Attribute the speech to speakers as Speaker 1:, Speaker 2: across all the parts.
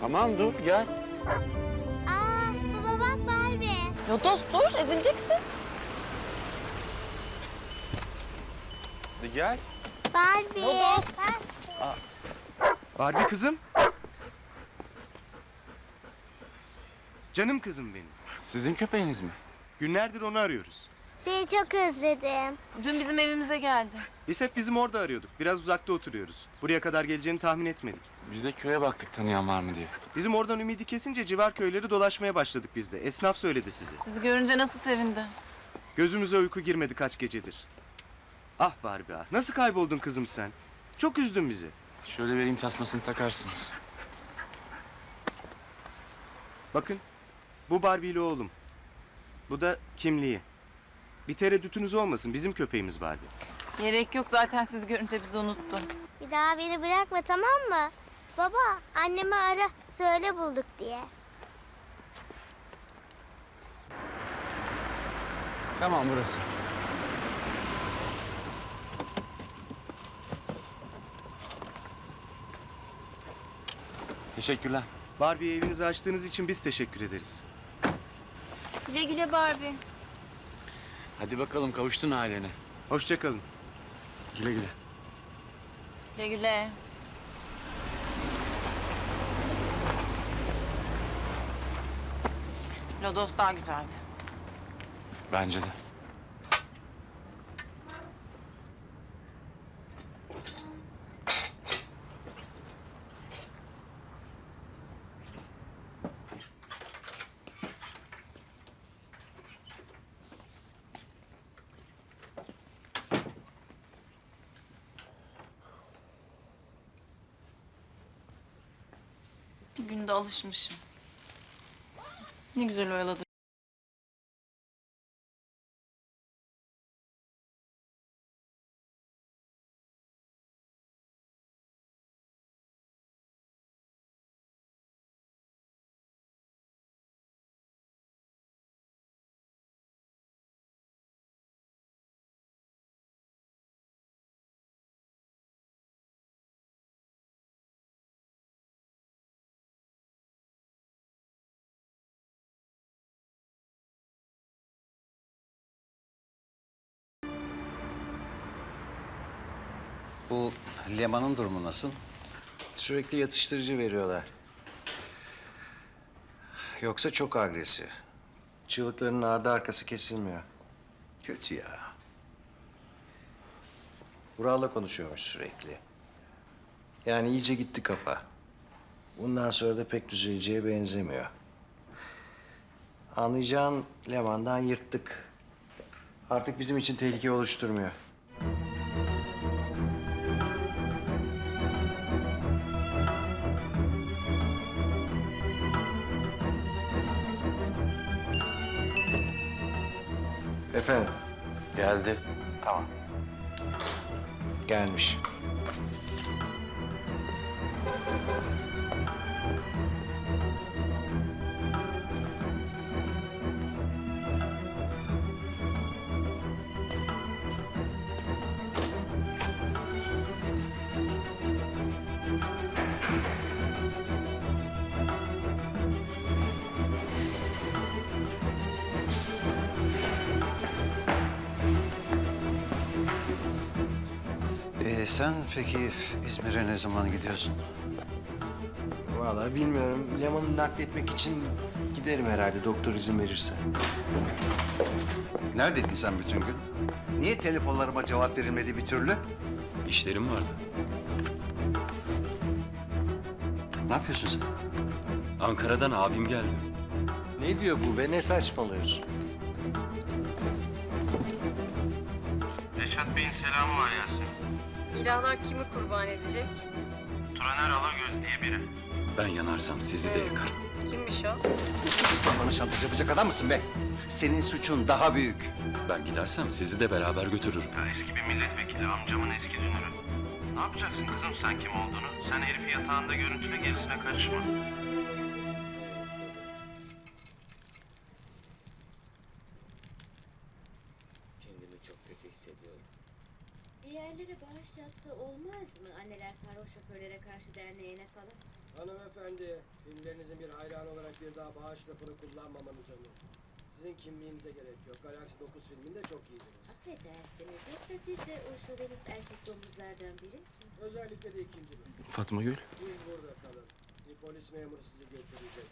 Speaker 1: Tamam dur gel.
Speaker 2: Aa baba bak Barbie.
Speaker 3: Lodos dur ezileceksin.
Speaker 1: Hadi gel.
Speaker 2: Barbie.
Speaker 3: Lodos.
Speaker 4: Barbie kızım. Canım kızım benim.
Speaker 1: Sizin köpeğiniz mi?
Speaker 4: Günlerdir onu arıyoruz.
Speaker 2: Seni çok özledim.
Speaker 3: Dün bizim evimize geldi.
Speaker 4: Biz hep bizim orada arıyorduk. Biraz uzakta oturuyoruz. Buraya kadar geleceğini tahmin etmedik.
Speaker 1: Biz de köye baktık tanıyan var mı diye.
Speaker 4: Bizim oradan ümidi kesince civar köyleri dolaşmaya başladık biz de. Esnaf söyledi sizi.
Speaker 3: Sizi görünce nasıl sevindi.
Speaker 4: Gözümüze uyku girmedi kaç gecedir. Ah Barbie ah. Nasıl kayboldun kızım sen? Çok üzdün bizi.
Speaker 1: Şöyle vereyim tasmasını takarsınız.
Speaker 4: Bakın. Bu Barbie'li oğlum. Bu da kimliği. Bir tereddütünüz olmasın. Bizim köpeğimiz Barbie.
Speaker 3: Gerek yok zaten sizi görünce bizi unuttu.
Speaker 2: Bir daha beni bırakma tamam mı? Baba annemi ara söyle bulduk diye.
Speaker 1: Tamam burası. Teşekkürler.
Speaker 4: Barbie'ye evinizi açtığınız için biz teşekkür ederiz.
Speaker 3: Güle güle Barbie.
Speaker 1: Hadi bakalım kavuştun ailene.
Speaker 4: Hoşçakalın.
Speaker 1: Güle güle.
Speaker 3: Güle güle. Lodos daha güzeldi.
Speaker 1: Bence de.
Speaker 3: Günde alışmışım. Ne güzel oyaladı.
Speaker 5: Bu Leman'ın durumu nasıl?
Speaker 6: Sürekli yatıştırıcı veriyorlar. Yoksa çok agresif. Çığlıklarının ardı arkası kesilmiyor.
Speaker 5: Kötü ya.
Speaker 6: Vural'la konuşuyormuş sürekli. Yani iyice gitti kafa. Bundan sonra da pek düzeleceğe benzemiyor. Anlayacağın Leman'dan yırttık. Artık bizim için tehlike oluşturmuyor. Efendim?
Speaker 5: Geldi.
Speaker 6: Gelmiş.
Speaker 5: Sen peki İzmir'e ne zaman gidiyorsun?
Speaker 6: Vallahi bilmiyorum. Leman'ı nakletmek için giderim herhalde doktor izin verirse.
Speaker 5: Neredeydin sen bütün gün? Niye telefonlarıma cevap verilmedi bir türlü?
Speaker 7: İşlerim vardı.
Speaker 5: Ne yapıyorsun sen?
Speaker 7: Ankara'dan abim geldi.
Speaker 6: Ne diyor bu be? Ne saçmalıyorsun?
Speaker 8: Reşat Bey'in selamı var Yasin.
Speaker 9: İlahlar kimi kurban edecek?
Speaker 8: Turaner Alagöz diye biri.
Speaker 7: Ben yanarsam sizi de yakarım.
Speaker 9: Kimmiş o?
Speaker 5: Sen bana şantaj yapacak adam mısın be? Senin suçun daha büyük.
Speaker 7: Ben gidersem sizi de beraber götürürüm.
Speaker 8: Ya eski bir milletvekili, amcamın eski dünürü. Ne yapacaksın kızım sen kim olduğunu? Sen herifi yatağında görüntüle gerisine karışma.
Speaker 10: Diğerleri bağış yapsa olmaz mı? Anneler sarhoş şoförlere karşı derneğine falan.
Speaker 11: Hanımefendi, filmlerinizin bir hayranı olarak bir daha bağış lafını kullanmamanız önemli. Sizin kimliğinize gerek yok. Galaxy 9 filminde çok iyiydiniz.
Speaker 10: Affedersiniz. Yoksa siz de o şövenist erkek domuzlardan biri misiniz?
Speaker 11: Özellikle de ikinci bölüm.
Speaker 1: Fatma Gül.
Speaker 11: Siz burada kalın. Bir polis memuru sizi götürecek.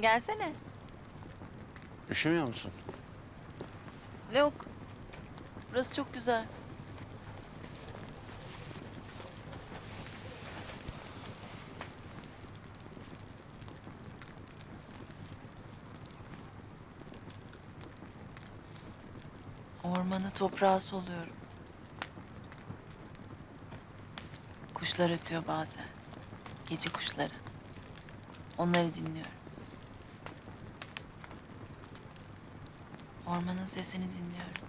Speaker 3: Gelsene.
Speaker 1: Üşümüyor musun?
Speaker 3: Yok. Burası çok güzel. Ormanı toprağı soluyorum. Kuşlar ötüyor bazen. Gece kuşları. Onları dinliyorum. Ormanın sesini dinliyorum.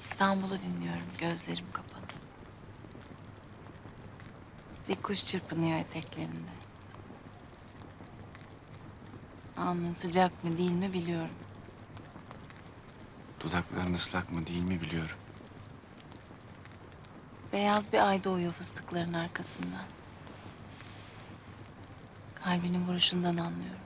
Speaker 3: İstanbul'u dinliyorum gözlerim kapalı. Bir kuş çırpınıyor eteklerinde. Alnın sıcak mı değil mi biliyorum.
Speaker 1: Dudakların ıslak mı değil mi biliyorum.
Speaker 3: Beyaz bir ay doğuyor fıstıkların arkasından. Kalbinin vuruşundan anlıyorum.